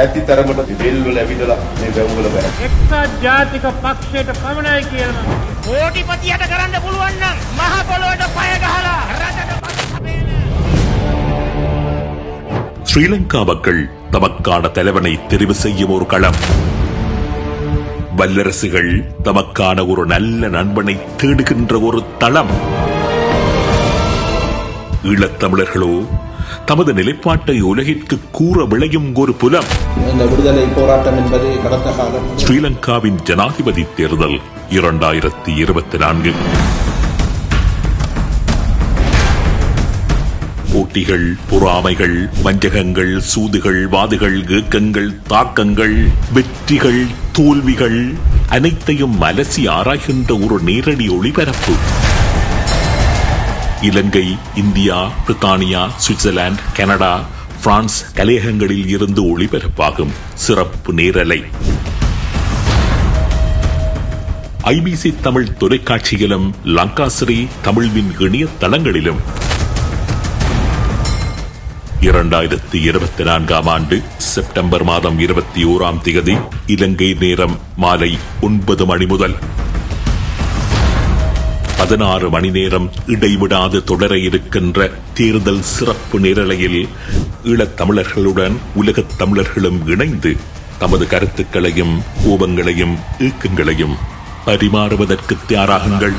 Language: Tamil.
ඇති තරමට බෙල් වල ඇවිදලා මේ වැවුවල බෑ. එක්සත් ජාතික පක්ෂයට පමණයි කියලා කෝටිපතියට කරන්න පුළුවන් නම් මහ පොළොවට පය ගහලා රටට පස්සපේන ஸ்ரீலங்கா மக்கள் தமக்கான தலைவனை தெரிவு செய்யும் ஒரு களம் வல்லரசுகள் தமக்கான ஒரு நல்ல நண்பனை தேடுகின்ற ஒரு தளம் ஈழத்தமிழர்களோ தமது நிலைப்பாட்டை உலகிற்கு கூற விளையும் ஒரு புலம். இந்த விடுதலை போராட்டம் என்பது கடந்த காலம். ஸ்ரீலங்காவின் ஜனாதிபதி தேர்தல் இரண்டாயிரத்தி இருபத்தி நான்கு. போட்டிகள் பொறாமைகள் வஞ்சகங்கள் சூதுகள் வாதுகள் ஏக்கங்கள் தாக்கங்கள் வெற்றிகள் தோல்விகள் அனைத்தையும் அலசி ஆராய்கின்ற ஒரு நேரடி ஒளிபரப்பு. Ilangai India Britannia Switzerland Canada France கலையகங்களில் இருந்து ஒளிபரப்பாகும் சிறப்பு நேரலை. ஐபிசி தமிழ் தொலைக்காட்சியிலும் லங்காசிரி தமிழ்வின் இணையதளங்களிலும். இரண்டாயிரத்தி இருபத்தி நான்காம் ஆண்டு செப்டம்பர் மாதம் இருபத்தி ஓராம் தேதி இலங்கை நேரம் மாலை ஒன்பது மணி முதல். பதினாறு மணி நேரம் இடைவிடாது தொடர இருக்கின்ற தேர்தல் சிறப்பு நேரலையில் ஈழத்தமிழர்களுடன் உலகத் தமிழர்களும் இணைந்து தமது கருத்துக்களையும் கோபங்களையும் ஈக்கங்களையும் பரிமாறுவதற்கு தயாராகுங்கள்.